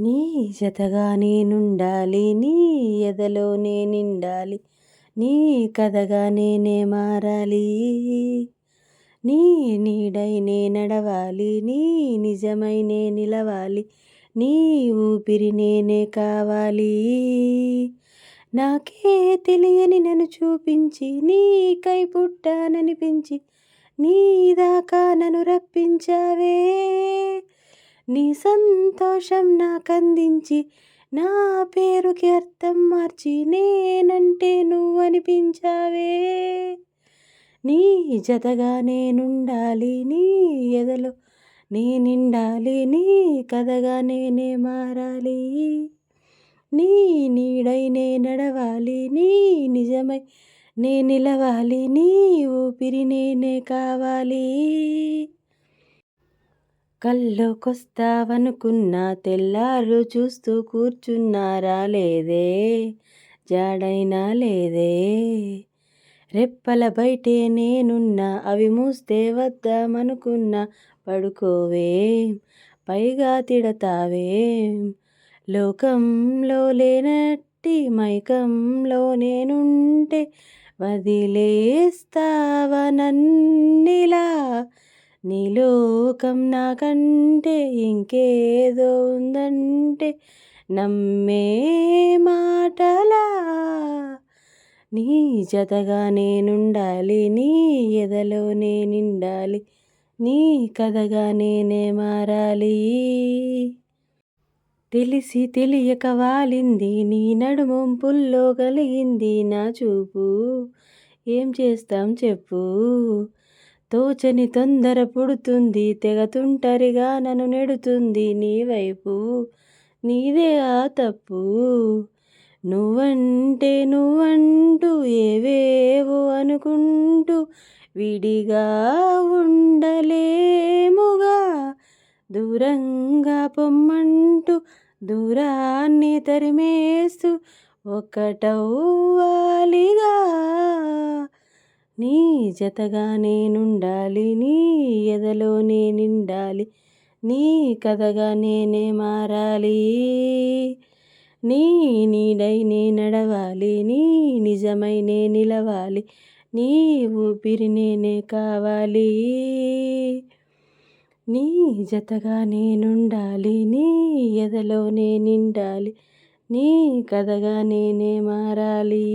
నీ జతగా నేనుండాలి నీ ఎదలోనే నిండాలి నీ కథగా నేనే మారాలి. నీ నీడై నే నడవాలి నీ నిజమైనే నిలవాలి నీ ఊపిరి నేనే కావాలి. నాకే తెలియని నన్ను చూపించి నీకై పుట్టాననిపించి నీ దాకా నన్ను రప్పించావే. నీ సంతోషం నాకందించి నా పేరుకి అర్థం మార్చి నేనంటే నువ్వు అనిపించావే నీ జతగా నేనుండాలి నీ ఎదలో నీ నిండాలి నీ కథగా నేనే మారాలి. నీ నీడై నే నడవాలి నీ నిజమై నే నిలవాలి నీ ఊపిరి నేనే కావాలి. కల్లోకొస్తావనుకున్నా తెల్లారు చూస్తూ కూర్చున్నారా లేదే? జాడైనా లేదే? రెప్పల బయటే నేనున్నా అవి మూస్తే వద్దామనుకున్నా పడుకోవే పైగా తిడతావేం. లోకంలో లేనట్టి మైకంలో నేనుంటే వదిలేస్తావా నన్నిలా? నీ లోకం నాకంటే ఇంకేదో ఉందంటే నమ్మే మాటలా. నీ జతగా నేనుండాలి నీ ఎదలో నేనిండాలి నీ కథగా నేనే మారాలి. తెలిసి తెలియక వాలింది నీ నడుమొంపుల్లో కలిగింది నా చూపు. ఏం చేస్తాం చెప్పు. తోచని తొందర పుడుతుంది తెగ తుంటరిగా నన్ను నెడుతుంది నీ వైపు నీదే ఆ తప్పు. నువ్వంటే నువ్వంటూ ఏవేవో అనుకుంటూ విడిగా ఉండలేముగా. దూరంగా పొమ్మంటూ దూరాన్ని తరిమేస్తూ ఒకటవ్వాలిగా జతగా నేనుండాలి నీ ఎదలోనే నిండాలి నీ కథగా నేనే మారాలి. నీ నీడై నే నడవాలి నీ నిజమై నే నిలవాలి నీ ఊపిరి నేనే కావాలి. నీ జతగా నేనుండాలి నీ ఎదలోనే నిండాలి నీ కథగా నేనే మారాలి.